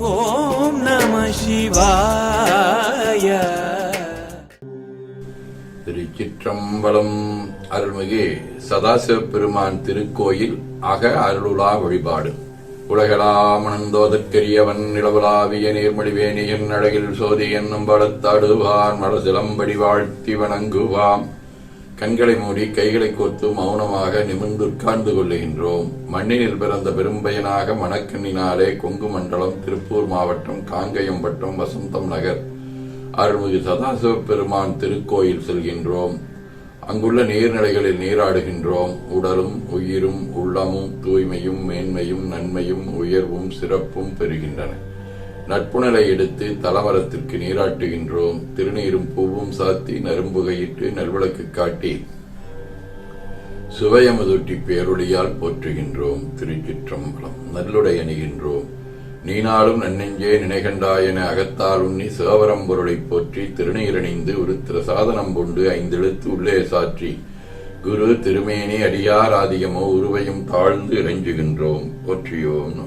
ஓம் நம சிவாய. திருச்சிற்றம்பலம் அருள்மிகு சதாசிவ பெருமான் திருக்கோயில் அக அருளுலா வழிபாடு. உலகளாமணந்தோதற்கரியவன் நிலவலாவிய நீர்மொழிவேணியன் அழகில் சோதி என்னும் பலத்தாடுவான் மலசிலம்படி வாழ்த்தி வணங்குவான் கண்களை மூடி கைகளை கோர்த்து மௌனமாக நிமிர்ந்து உட்கார்ந்து கொள்ளுகின்றோம். மண்ணினில் பிறந்த பெரும்பயனாக மணக்கண்ணினாலே கொங்கு மண்டலம் திருப்பூர் மாவட்டம் காங்கையம்பட்டம் வசந்தம் நகர் அருள்மிகு சதாசிவ பெருமான் திருக்கோயில் செல்கின்றோம். அங்குள்ள நீர்நிலைகளில் நீராடுகின்றோம். உடலும் உயிரும் உள்ளமும் தூய்மையும் மேன்மையும் நன்மையும் உயர்வும் சிறப்பும் பெறுகின்றன. நட்புணலை எடுத்து தலமரத்திற்கு நீராட்டுகின்றோம். திருநீரும் பூவும் சாத்தி நரும்புகையிட்டு நல்விளக்கு காட்டி சுவையமுதொட்டி பேரொழியால் போற்றுகின்றோம். திருச்சிற்றம்பலம் நல்லுடை அணிகின்றோம். நீனாலும் நன்னெஞ்சே நினைகண்டாயென அகத்தால் உண்ணி சிவபரம் பொருளைப் போற்றி திருநீரணிந்து உருத்திர சாதனம் கொண்டு ஐந்தெழுத்து உள்ளே சாற்றி குரு திருமேனி அடியார் ஆதியமோ உருவையும் தாழ்ந்து இறைஞ்சுகின்றோம். போற்றியோம் நம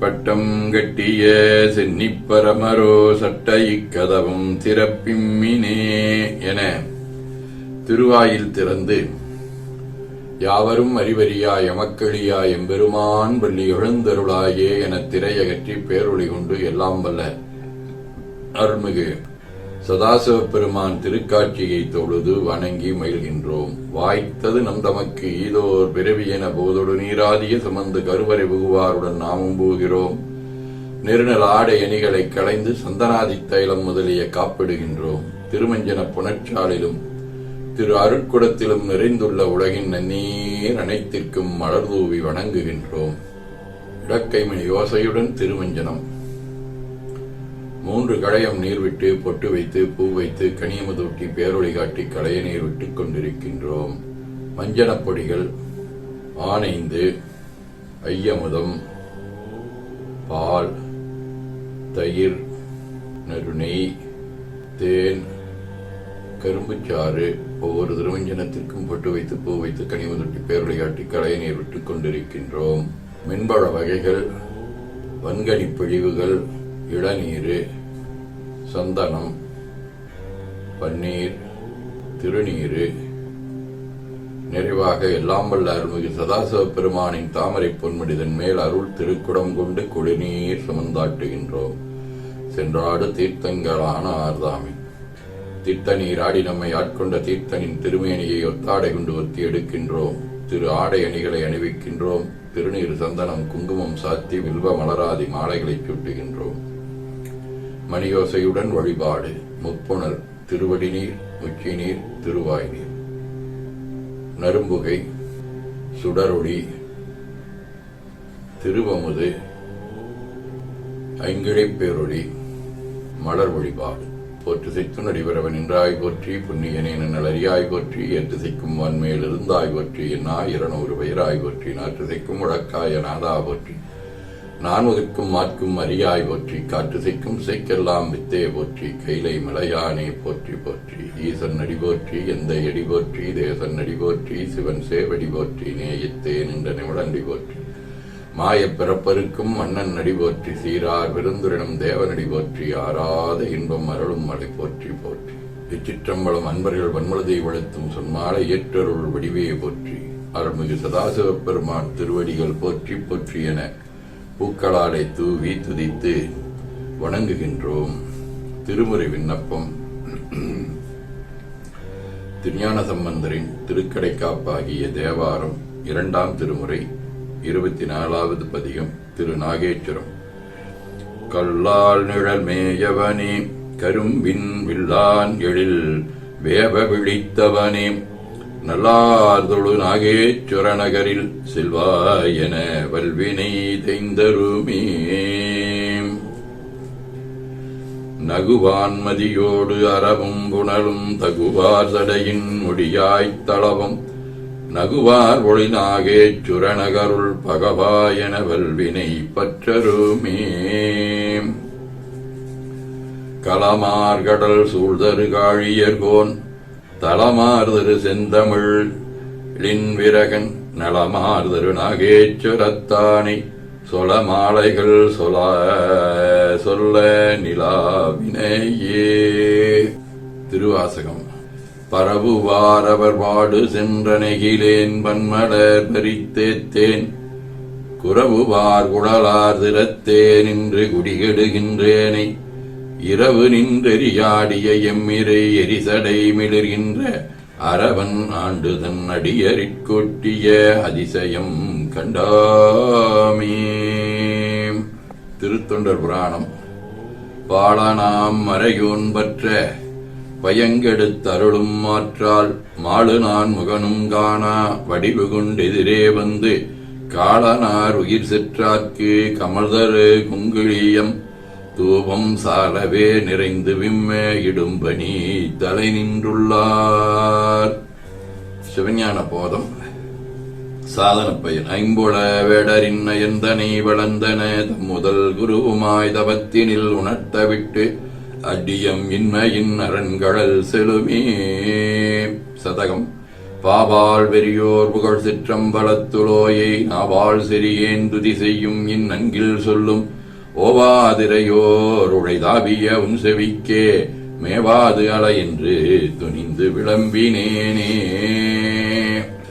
பட்டம் கட்டிய சென்னிப்பரமரோ சட்டைக்கதவும் திறப்பிம்மினே என திருவாயில் திறந்து யாவரும் அறிவறியா எமக்களியா எம்பெருமான் பள்ளி எழுந்தருளாயே என திரையகற்றி பேரொழி கொண்டு எல்லாம் வல்ல அருள்மிகு சதாசிவ பெருமான் திருக்காட்சியை தொழுது வணங்கி மயில்கின்றோம் வாய்த்தது நம் தமக்கு ஈதோர் பிறவி என போதொடு நீராதிய சுமந்து கருவறை புகுவாருடன் நாமும் போகிறோம் நெருநல் ஆடை அணிகளை களைந்து சந்தனாதி தைலம் முதலிய காப்பிடுகின்றோம். திருமஞ்சன புனச்சாலிலும் திரு அருட்குடத்திலும் நிறைந்துள்ள உலகின் நன்னீர் அனைத்திற்கும் மலர்தூவி வணங்குகின்றோம். இடக்கைமணி யோசையுடன் திருமஞ்சனம். மூன்று களையம் நீர் விட்டு பொட்டு வைத்து பூ வைத்து கனியமுதூட்டி பேரொழி காட்டி களைய நீர் விட்டுக் கொண்டிருக்கின்றோம். மஞ்சனப்பொடிகள் ஆனைந்து ஐயமுதம் பால் தயிர் நறுநெய் தேன் கரும்புச்சாறு ஒவ்வொரு திருமஞ்சனத்திற்கும் பொட்டு வைத்து பூ வைத்து கனிமுதட்டி பேரொழிகாட்டி களைய நீர் விட்டுக் கொண்டிருக்கின்றோம். மின்பழ வகைகள் வன்கனி பிழிவுகள் இளநீர் சந்தனம் பன்னீர் திருநீர் நிறைவாக எல்லாம் வல்ல அருள்மிகு சதாசிவ பெருமானின் தாமரை பொன்முடிதன் மேல் அருள் திருக்குடம் கொண்டு குடிநீர் சுமந்தாட்டுகின்றோம். சென்றாடு தீர்த்தங்களான ஆர்தாமி தீர்த்த நீராடி நம்மை ஆட்கொண்ட தீர்த்தனின் திருமேனியை ஒத்தாடை கொண்டு ஒத்தி எடுக்கின்றோம். திரு ஆடை அணிகளை அணிவிக்கின்றோம். திருநீர் சந்தனம் குங்குமம் சாத்தி வில்வ மலராதி மாலைகளை சுட்டுகின்றோம் மணியோசையுடன் வழிபாடு முப்புணர் திருவடி நீர் உச்சி நீர் திருவாய் நீர் நரும்புகை சுடரொடி திருவமுது ஐங்கிழைப்பேரொடி மலர் வழிபாடு. போற்று செய்த்து நடிபரவன் நின்றாய் போற்றி புண்ணியனே நலரியாய் போற்றி எட்டு செய்க்கும் வன்மேல் இருந்தாய் போற்றி என்னா இருநூறு பெயராய் போற்றி நாற்று செய்க்கும் உடக்காய நாதா போற்றி. நான் உதிர்க்கும் மாற்கும் அரியாய் போற்றி காற்று செய்க்கும் செய்க்கெல்லாம் வித்தே போற்றி கைலை மலையானே போற்றி போற்றி ஈசன் நடி போற்றி எந்த எடி போற்றி தேசன் நடி போற்றி சிவன் சேவடி போற்றி நேயத்தே நின்ற நிமிடண்டி போற்றி. மாயப் பிறப்பருக்கும் மன்னன் நடி போற்றி சீரார் விருந்துரிடம் தேவனடி போற்றி ஆறாத இன்பம் அருளும் மலை போற்றி போற்றி. இச்சிற்றம்பலம் அன்பர்கள் வன்மலதை வளர்த்தும் சொன்மாலை ஏற்றருள் வடிவே போற்றி. அருள்மிகு சதாசிவப் பெருமான் திருவடிகள் போற்றி போற்றி என பூக்களாலை தூவி துதித்து வணங்குகின்றோம். திருமுறை விண்ணப்பம். திருஞான சம்பந்தரின் திருக்கடைக்காப்பாகிய தேவாரம் இரண்டாம் திருமுறை இருபத்தி நாலாவது பதிகம் திரு. நாகேஸ்வரம். கல்லால் நிழல் மேயவனே கரும்பின் வில்லான் எழில் வேப விழித்தவனே நல்லார்தொழு நாகேஸ்வர நகரில் என வல்வினை தைந்தருமே நகுவான்மதியோடு அறவும் புனலும் தகுவார் சடையின் முடியாய்த் தளவும் நகுவார் ஒளிநாகேச் சுரணகருள் பகவாயன வல்வினை பற்றருமே. களமார்கடல் சூழ்தரு காழியர்கோன் தளமாறுதரு செந்தமிழ். விரகன் நலமாறுதரு நாகேச்சுரத்தானை சொல மாலைகள் சொல சொல்ல நிலாவினையே. திருவாசகம். பரவுவாரவர் பாடு சென்ற நெகிலேன் பன்மலர் பறித்தேத்தேன் குறவுவார் குடலார் திறத்தேன் நின்று குடிகெடுகின்றேனை. இரவு நின்றெறியாடிய எம்மிரை எரிசடை மிளர்கின்ற அரவன் ஆண்டு தன் அடியறிற்கொட்டிய அதிசயம் கண்டாமே. திருத்தொண்டர் புராணம். பாலனாம் மறையோன் பற்ற பயங்கெடுத்தருளும் மாற்றால் மாடு நான் முகனும் காணா வடிவு கொண்டெதிரே வந்து காளனார் உயிர் செற்றார்க்கு கமல்தரு குங்குளியம் தூபம் சாலவே நிறைந்து விம்மே இடும்பனி தலை நின்றுள்ளார். சிவஞான போதம். சாதன பயன். ஐம்புல வேடரின் எந்தனை வளர்ந்தன. தம் முதல் குருவுமாய் தவத்தினில் உணர்த்தவிட்டு அடியம் இன்மையின் அரண்கடல் செலுமே சதகம். பாபால் வெறியோர் புகழ் சிற்றம்பலத்துலோயை நாவால் சிறியேன் துதி செய்யும் இன் நன்கில் சொல்லும். ஓவாதிரையோர் உழைதாவிய உன் செவிக்கே மேவாது அல என்று துணிந்து விளம்பினேனே.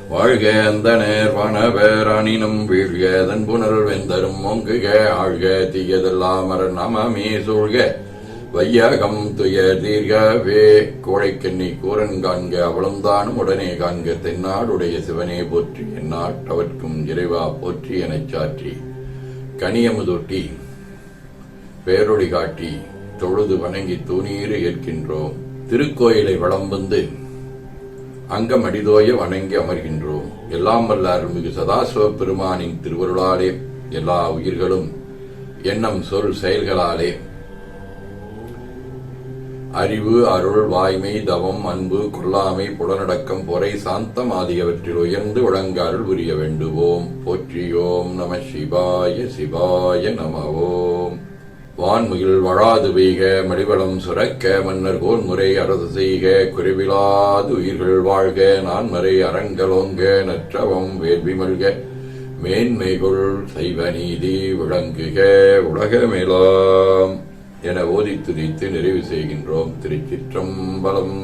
வாழ்க அந்த நேர்வனவர் அணினும் வீழ்க தன் புனல் வெந்தரும் மொங்குக ஆழ்க தீயதெல்லாம் நமமே சூழ்க. வையகம் துயர் தீர்கவே கோழைக்கண்ணி கூரன் காண்க அவளும்தானும் உடனே காண்க தென்னாடுடைய சிவனே போற்றி எந்நாட்டவர்க்கும் இறைவா போற்றி எனச் சாற்றி. கனியமுதொட்டி பேரொழி காட்டி தொழுது வணங்கி தூணீறு ஏற்கின்றோம். திருக்கோயிலை வளம் வந்து அங்கம் அடிதோய வணங்கி அமர்கின்றோம். எல்லாம் வல்ல அருள்மிகு சதாசிவ பெருமானின் திருவருளாலே எல்லா உயிர்களும் எண்ணம் சொல் செயல்களாலே அறிவு அருள் வாய்மை தவம் அன்பு கொல்லாமை புலனடக்கம் பொறை சாந்தம் ஆகியவற்றில் உயர்ந்து விளங்க அருள் புரிய வேண்டுவோம். போற்றியோம் நம சிவாய சிவாய நமவோம். வான்மையில் வான்முகில் வழாது பெய்க மடிவளம் சுரக்க மன்னர் கோன்முறை அரசு செய்க குறைவிலாது உயிர்கள் வாழ்க நான்மறை அறங்கலோங்க நற்றவம் வேள்வி மல்க. மேன்மைகுள் சைவ நீதி விளங்குக உலகமேலாம் என ஓதி துதித்து நிறைவு செய்கின்றோம் திருச்சிற்றம்பலம்.